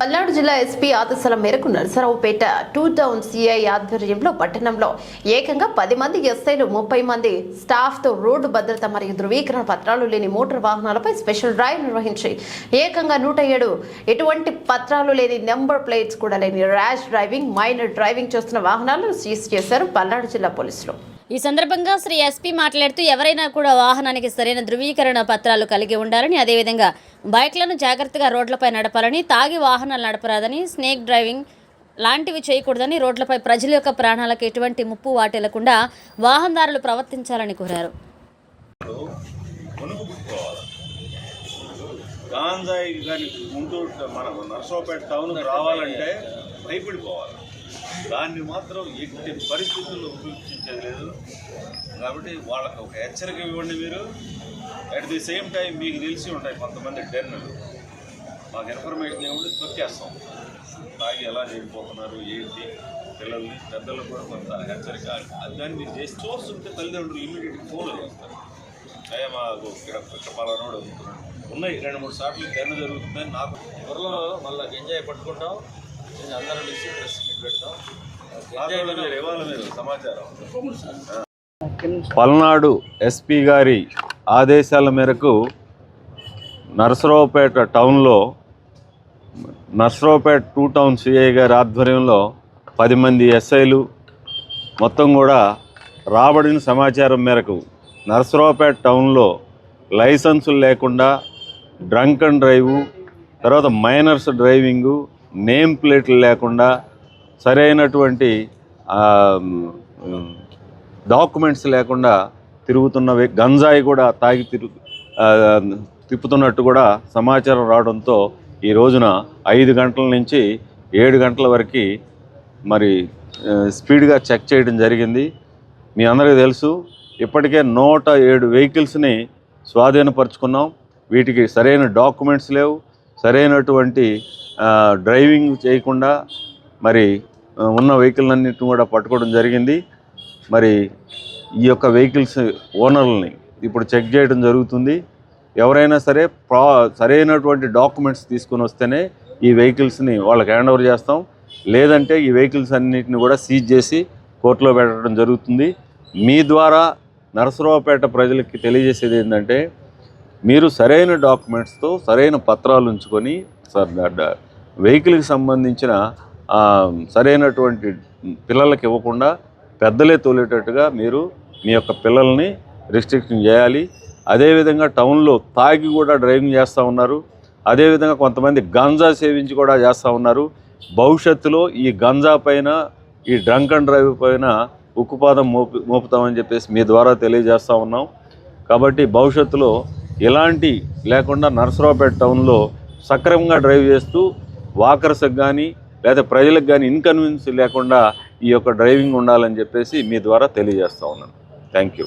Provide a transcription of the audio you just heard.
పల్నాడు జిల్లా ఎస్పీ ఆదేశాల మేరకు నరసరావుపేట టూ టౌన్ సిఐ ఆధ్వర్యంలో పట్టణంలో ఏకంగా పది మంది ఎస్ఐలు ముప్పై మంది స్టాఫ్తో రోడ్డు భద్రత మరియు ధృవీకరణ పత్రాలు లేని మోటార్ వాహనాలపై స్పెషల్ డ్రైవ్ నిర్వహించి ఏకంగా నూట ఏడు ఎటువంటి పత్రాలు లేని నెంబర్ ప్లేట్స్ కూడా లేని ర్యాష్ డ్రైవింగ్ మైనర్ డ్రైవింగ్ చేస్తున్న వాహనాలను సీజ్ చేశారు పల్నాడు జిల్లా పోలీసులు. ఈ సందర్భంగా శ్రీ ఎస్పీ మాట్లాడుతూ ఎవరైనా కూడా వాహనానికి సరైన ధృవీకరణ పత్రాలు కలిగి ఉండాలని అదేవిధంగా బైక్లను జాగ్రత్తగా రోడ్లపై నడపాలని తాగి వాహనాలు నడపరాదని స్నేక్ డ్రైవింగ్ లాంటివి చేయకూడదని రోడ్లపై ప్రజల యొక్క ప్రాణాలకు ఎటువంటి ముప్పు వాటిల్లకుండా వాహనదారులు ప్రవర్తించాలని కోరారు. గాంజాయి కానీ గుంటూరు మన నర్సోపేట టౌన్ రావాలంటే భయపడిపోవాలి. దాన్ని మాత్రం ఎట్టి పరిస్థితుల్లో ఉపయోగించేది లేదు. కాబట్టి వాళ్ళకి ఒక హెచ్చరిక ఇవ్వండి మీరు. అట్ ది సేమ్ టైం మీకు తెలిసి ఉంటాయి కొంతమంది డెన్నులు. మాకు ఇన్ఫర్మేషన్ ఇవ్వండి తొక్కేస్తాం. తాగి ఎలా చేయకపోతున్నారు ఏంటి? పిల్లల్ని పెద్దలు కూడా కొంత హెచ్చరిక అది మీరు చేసి చూస్తుంటే తల్లిదండ్రులు ఇమీడియట్గా ఫోన్లు చేస్తారు. అయ్యా మాకు ఇక్కడ ఇక్కడ ఉన్నాయి రెండు మూడు సార్లు టెన్ జరుగుతుందని నాకు త్వరలో మళ్ళీ ఎంజాయ్ పట్టుకుంటాం. నేను అందరం పెడతాం. సమాచారం. పల్నాడు ఎస్పీ గారి ఆదేశాల మేరకు నరసరావుపేట టౌన్లో నరసరావుపేట టూ టౌన్ సిఐ గారి ఆధ్వర్యంలో పది మంది ఎస్ఐలు మొత్తం కూడా రాబడిన సమాచారం మేరకు నరసరావుపేట టౌన్లో లైసెన్సులు లేకుండా డ్రంక్ అండ్ డ్రైవు తర్వాత మైనర్స్ డ్రైవింగు నేమ్ ప్లేట్లు లేకుండా సరైనటువంటి డాక్యుమెంట్స్ లేకుండా తిరుగుతున్న గంజాయి కూడా తాగి తిరుగు తిప్పుతున్నట్టు కూడా సమాచారం రావడంతో ఈ రోజున ఐదు గంటల నుంచి ఏడు గంటల వరకు మరి స్పీడ్గా చెక్ చేయడం జరిగింది. మీ అందరికీ తెలుసు ఇప్పటికే నూట ఏడు వెహికల్స్ని స్వాధీనపరుచుకున్నాం. వీటికి సరైన డాక్యుమెంట్స్ లేవు. సరైనటువంటి డ్రైవింగ్ చేయకుండా మరి ఉన్న వెహికల్ అన్నింటిని కూడా పట్టుకోవడం జరిగింది. మరి ఈ యొక్క వెహికల్స్ ఓనర్లని ఇప్పుడు చెక్ చేయడం జరుగుతుంది. ఎవరైనా సరే ప్రా సరైనటువంటి డాక్యుమెంట్స్ తీసుకొని వస్తేనే ఈ వెహికల్స్ని వాళ్ళకి హ్యాండ్ ఓవర్ చేస్తాం. లేదంటే ఈ వెహికల్స్ అన్నిటిని కూడా సీజ్ చేసి కోర్టులో పెట్టడం జరుగుతుంది. మీ ద్వారా నరసరావుపేట ప్రజలకి తెలియజేసేది ఏంటంటే మీరు సరైన డాక్యుమెంట్స్తో సరైన పత్రాలు ఉంచుకొని సార్ వెహికల్కి సంబంధించిన సరైనటువంటి పిల్లలకి ఇవ్వకుండా పెద్దలే తోలేటట్టుగా మీరు మీ యొక్క పిల్లల్ని రిస్ట్రిక్షన్ చేయాలి. అదేవిధంగా టౌన్లో తాగి కూడా డ్రైవింగ్ చేస్తూ ఉన్నారు. అదేవిధంగా కొంతమంది గంజా సేవించి కూడా చేస్తూ ఉన్నారు. భవిష్యత్తులో ఈ గంజా పైన ఈ డ్రంక్ అండ్ డ్రైవ్ పైన ఉక్కుపాదం మోపు మోపుతామని చెప్పేసి మీ ద్వారా తెలియజేస్తూ ఉన్నాం. కాబట్టి భవిష్యత్తులో ఇలాంటి లేకుండా నరసరావుపేట టౌన్లో సక్రమంగా డ్రైవ్ చేస్తూ వాకర్స్కి కానీ లేదా ప్రజలకు కానీ ఇన్కన్వీనియన్స్ లేకుండా ఈ యొక్క డ్రైవింగ్ ఉండాలని చెప్పేసి మీ ద్వారా తెలియజేస్తా ఉన్నాను. Thank you